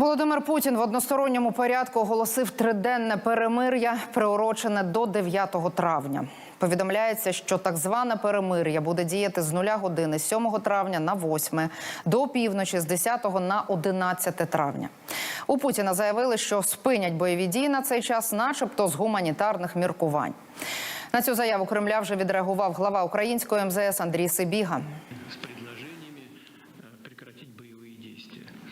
Володимир Путін в односторонньому порядку оголосив триденне перемир'я, приурочене до 9 травня. Повідомляється, що так зване перемир'я буде діяти з нуля години 7 травня на 8, до півночі з 10 на 11 травня. У Путіна заявили, що спинять бойові дії на цей час, начебто з гуманітарних міркувань. На цю заяву Кремля вже відреагував глава української МЗС Андрій Сибіга.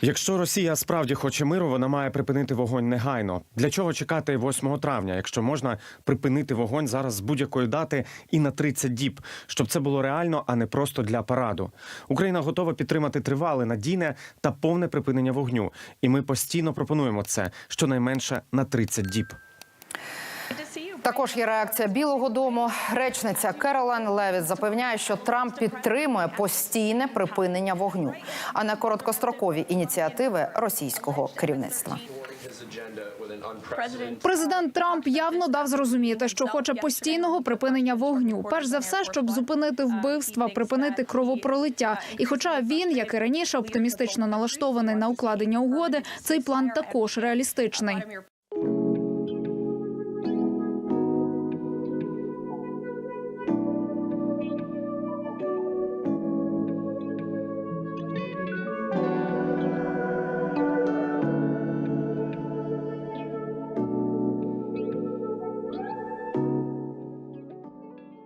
Якщо Росія справді хоче миру, вона має припинити вогонь негайно. Для чого чекати 8 травня, якщо можна припинити вогонь зараз з будь-якої дати і на 30 діб, щоб це було реально, а не просто для параду. Україна готова підтримати тривале, надійне та повне припинення вогню. І ми постійно пропонуємо це щонайменше на 30 діб. Також є реакція Білого Дому. Речниця Керолайн Левіт запевняє, що Трамп підтримує постійне припинення вогню, а не короткострокові ініціативи російського керівництва. Президент Трамп явно дав зрозуміти, що хоче постійного припинення вогню. Перш за все, щоб зупинити вбивства, припинити кровопролиття. І, хоча він, як і раніше, оптимістично налаштований на укладення угоди, цей план також реалістичний.